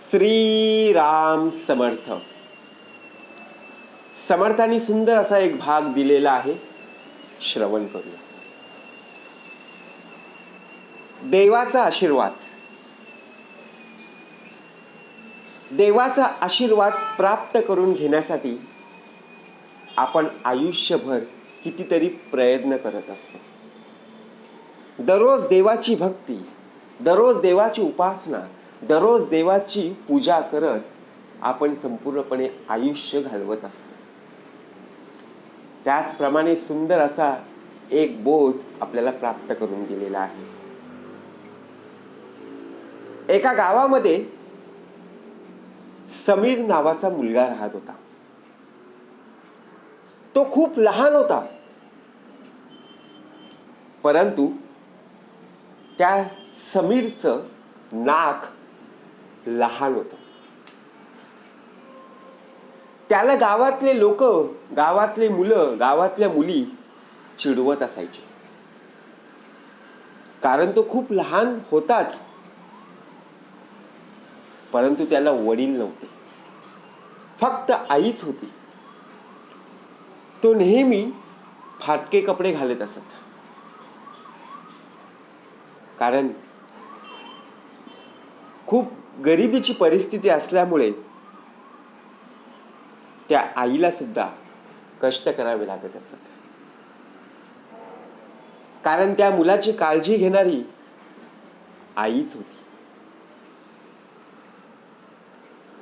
श्रीराम समर्थ. समर्थांनी सुंदर असा एक भाग दिलेला आहे श्रवण करूया. देवाचा आशीर्वाद. देवाचा आशीर्वाद प्राप्त करून घेण्यासाठी आपण आयुष्यभर कितीतरी प्रयत्न करत असतो. दररोज देवाची भक्ती दररोज देवाची उपासना दररोज देवाची पूजा करत आपण संपूर्णपणे आयुष्य घालवत असतो. त्याचप्रमाणे सुंदर असा एक बोध आपल्याला प्राप्त करून दिलेला आहे. एका गावामध्ये समीर नावाचा मुलगा राहत होता. तो खूप लहान होता. परंतु त्या समीरचं नाक लहान होता. त्याला गावातले लोक गावातले मुलं गावातल्या मुली चिडवत असायचे. कारण तो खूप लहान होताच. परंतु त्याला वडील नव्हते. फक्त आईच होती. तो नेहमी फाटके कपडे घालत असत. कारण खूप गरिबीची परिस्थिती असल्यामुळे त्या आईला सुद्धा कष्ट करावे लागत असत. कारण त्या मुलाची काळजी घेणारी आईच होती.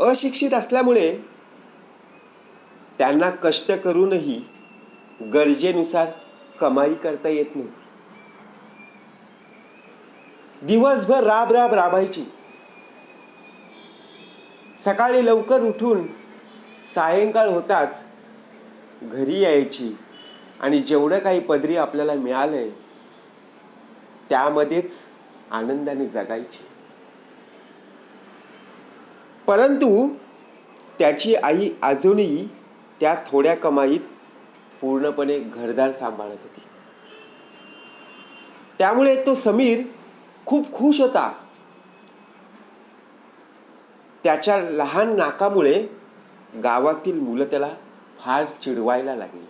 अशिक्षित असल्यामुळे त्यांना कष्ट करूनही गरजेनुसार कमाई करता येत नव्हती. दिवसभर राब राब राबायची. सकाळी लवकर उठून सायंकाळ होताच घरी यायची. आणि जेवढं काही पदरी आपल्याला मिळालंय त्यामध्येच आनंदाने जगायची. परंतु त्याची आई अजूनही त्या थोड्या कमाईत पूर्णपणे घरदार सांभाळत होती. त्यामुळे तो समीर खूप खुश होता. त्याच्या लहान नाकामुळे गावातील मुलं त्याला फार चिडवायला लागली.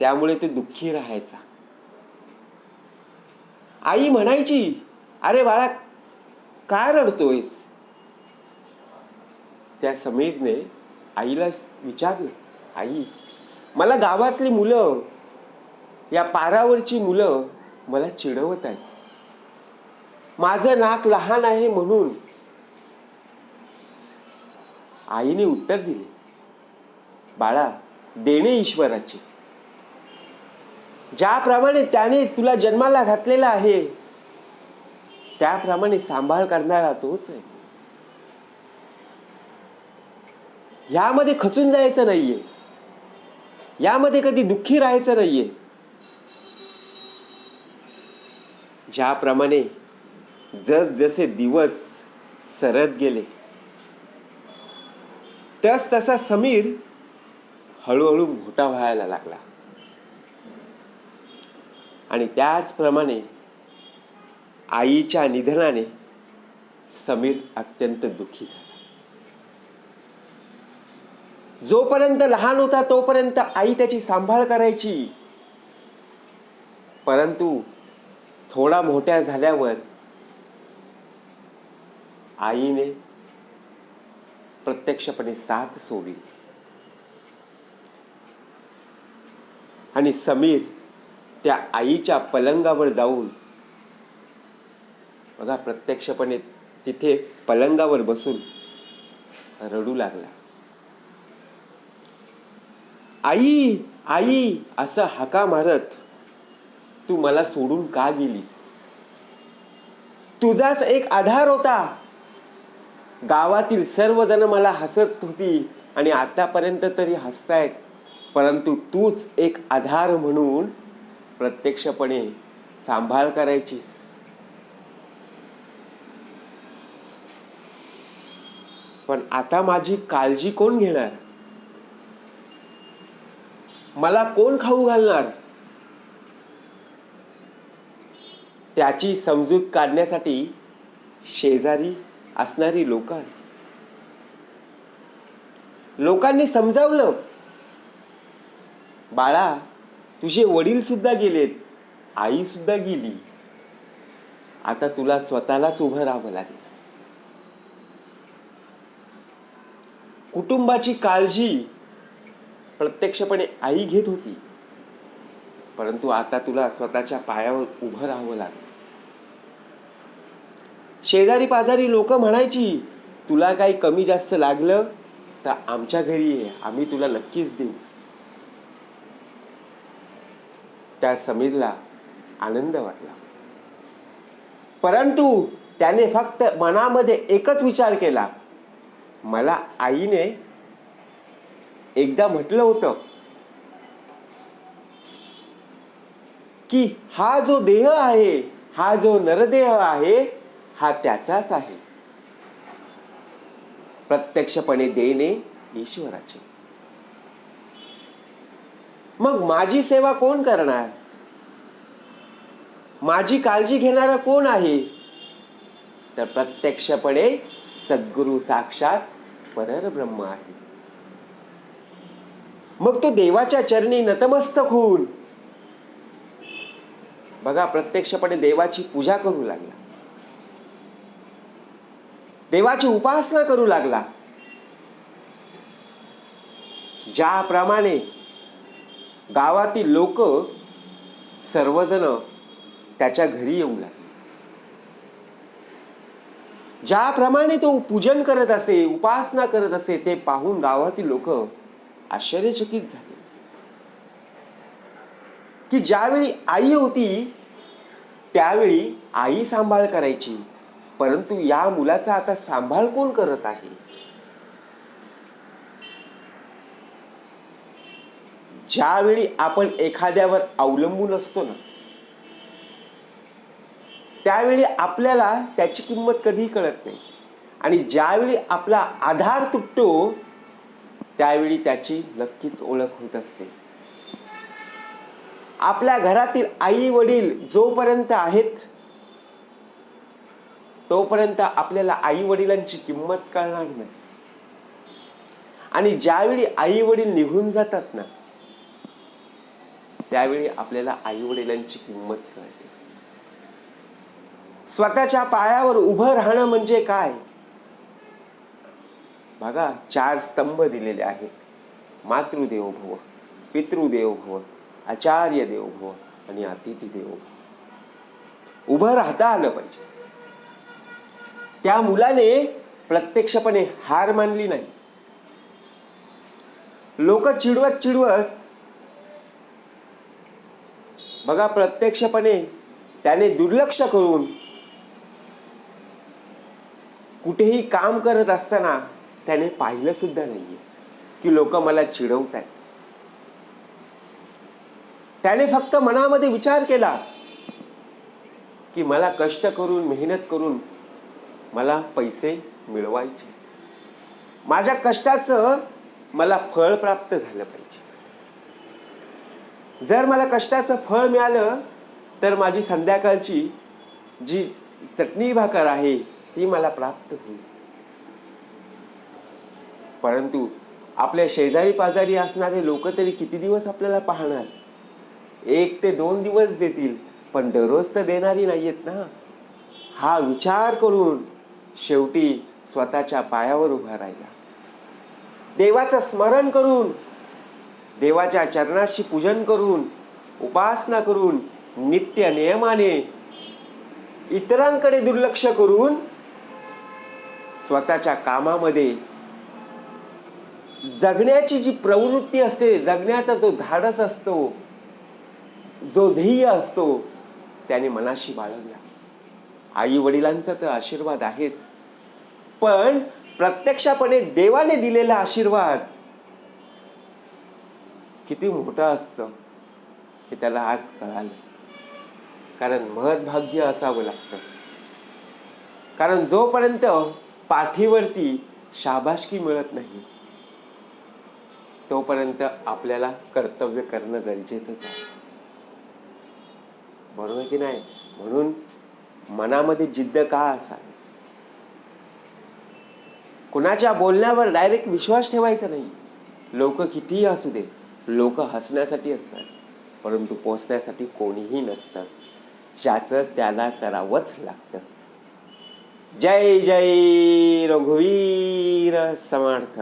त्यामुळे ते दुःखी राहायचा. आई म्हणायची अरे बाळा काय रडतोयस? त्या समीरने आईला विचारलं आई मला गावातली मुलं या पारावरची मुलं मला चिडवत आहेत. माझं नाक लहान आहे म्हणून. आईने उत्तर दिले. बाळा देणे ईश्वराचे. ज्याप्रमाणे त्याने तुला जन्माला घातलेला आहे त्याप्रमाणे सांभाळ करणारा तोच आहे. यामध्ये खचून जायचं नाहीये. यामध्ये कधी दुःखी राहायचं नाहीये. ज्याप्रमाणे जस जसे दिवस सरत गेले तस तसा समीर हळूहळू मोठा व्हायला लागला. आणि त्याचप्रमाणे आईच्या निधनाने समीर अत्यंत दुःखी झाला. जोपर्यंत लहान होता तोपर्यंत आई त्याची सांभाळ करायची. परंतु थोडा मोठ्या झाल्यावर आईने प्रत्यक्षपणे साथ सोडली. आणि समीर त्या आईच्या पलंगावर जाऊन बघा प्रत्यक्षपणे तिथे पलंगावर बसून रडू लागला. आई आई असं हाका मारत तू मला सोडून का गेलीस? तुझाच एक आधार होता. गावातील सर्वजण मला हसत होती आणि आतापर्यंत तरी हसतायत. परंतु तूच एक आधार म्हणून प्रत्यक्षपणे सांभाळ करायचीस. पण आता माझी काळजी कोण घेणार? मला कोण खाऊ घालणार? त्याची समजूत काढण्यासाठी शेजारी असणारी लोक लोकांनी समजावलं. बाळा तुझे वडील सुद्धा गेलेत. आई सुद्धा गेली. आता तुला स्वतःलाच उभं राहावं लागेल. कुटुंबाची काळजी प्रत्यक्षपणे आई घेत होती. परंतु आता तुला स्वतःच्या पायावर उभं राहावं लागेल. शेजारी पाजारी लोक म्हणायची तुला काही कमी जास्त लागलं तर आमच्या घरी ये आम्ही तुला नक्कीच देऊ. त्या समीरला आनंद वाटला. परंतु त्याने फक्त मनामध्ये एकच विचार केला. मला आईने एकदा म्हटलं होतं की हा जो देह आहे हा जो नरदेह आहे हा त्याचाच आहे. प्रत्यक्षपणे देणे ईश्वराचे. मग माझी सेवा कोण करणार? माझी काळजी घेणारा कोण आहे? तर प्रत्यक्षपणे सद्गुरु साक्षात परब्रह्म आहे. मग तो देवाच्या चरणी नतमस्तक होऊन बघा प्रत्यक्षपणे देवाची पूजा करू लागला. देवाची उपासना करू लागला. ज्याप्रमाणे गावातील लोक सर्वजण त्याच्या घरी येऊ लागले. ज्याप्रमाणे तो पूजन करत असे उपासना करत असे ते पाहून गावातील लोक आश्चर्यचकित झाले. की ज्यावेळी आई होती त्यावेळी आई सांभाळ करायची. परंतु या मुलाचा आता सांभाळ कोण करत आहे? ज्यावेळी आपण एखाद्यावर अवलंबून असतो ना त्यावेळी आपल्याला त्याची किंमत कधीही कळत नाही. आणि ज्यावेळी आपला आधार तुटतो त्यावेळी त्याची नक्कीच ओळख होत असते. आपल्या घरातील आई वडील जोपर्यंत आहेत तोपर्यंत आपल्याला आई वडिलांची किंमत कळणार नाही. आणि ज्यावेळी आई वडील निघून जातात ना त्यावेळी आपल्याला आई वडिलांची किंमत कळते. स्वतःच्या पायावर उभं राहणं म्हणजे काय? बघा चार स्तंभ दिलेले आहेत. मातृदेव भव पितृदेव भव आचार्य देव भव आणि अतिथी देव भव. उभं राहता आलं पाहिजे. त्या मुलाने प्रत्यक्षपणे हार मानली नाही. लोक चिडवत चिडवत बघा प्रत्यक्षपणे त्याने दुर्लक्ष करून कुठेही काम करत असताना त्याने पाहिलं सुद्धा नाहीये की लोक मला चिडवत आहेत त्याने फक्त मनामध्ये विचार केला की मला कष्ट करून मेहनत करून मला पैसे मिळवायचे माझ्या कष्टाचं मला फळ प्राप्त झालं पाहिजे. जर मला कष्टाचं फळ मिळालं तर माझी संध्याकाळची जी चटणी भाकर आहे ती मला प्राप्त होईल. परंतु आपल्या शेजारी पाजारी असणारे लोक तरी किती दिवस आपल्याला पाहणार? एक ते दोन दिवस देतील पण दररोज तर देणारी नाहीयेत ना. हा विचार करून शेवटी स्वतःच्या पायावर उभा राहिला. देवाचं स्मरण करून देवाच्या चरणाशी पूजन करून उपासना करून नित्य नियमाने इतरांकडे दुर्लक्ष करून स्वतःच्या कामामध्ये जगण्याची जी प्रवृत्ती असते जगण्याचा जो धाडस असतो जो ध्येय असतो त्याने मनाशी बाळगला. आई वडिलांचा तर आशीर्वाद आहेच. पण प्रत्यक्षपणे देवाने दिलेला आशीर्वाद किती मोठा असतं हे त्याला आज कळालं. कारण महत्भाग्य असावं लागतं. कारण जोपर्यंत पाठीवरती शाबाशकी मिळत नाही तोपर्यंत आपल्याला कर्तव्य करणं गरजेचंच आहे. बरोबर की नाही? म्हणून मनामध्ये जिद्द का असावी? कुणाच्या बोलण्यावर डायरेक्ट विश्वास ठेवायचा नाही. लोक कितीही असू दे लोक हसण्यासाठी असतात परंतु पोचण्यासाठी कोणीही नसतं. ज्याचं त्याला करावंच लागतं. जय जय रघुवीर समर्थ.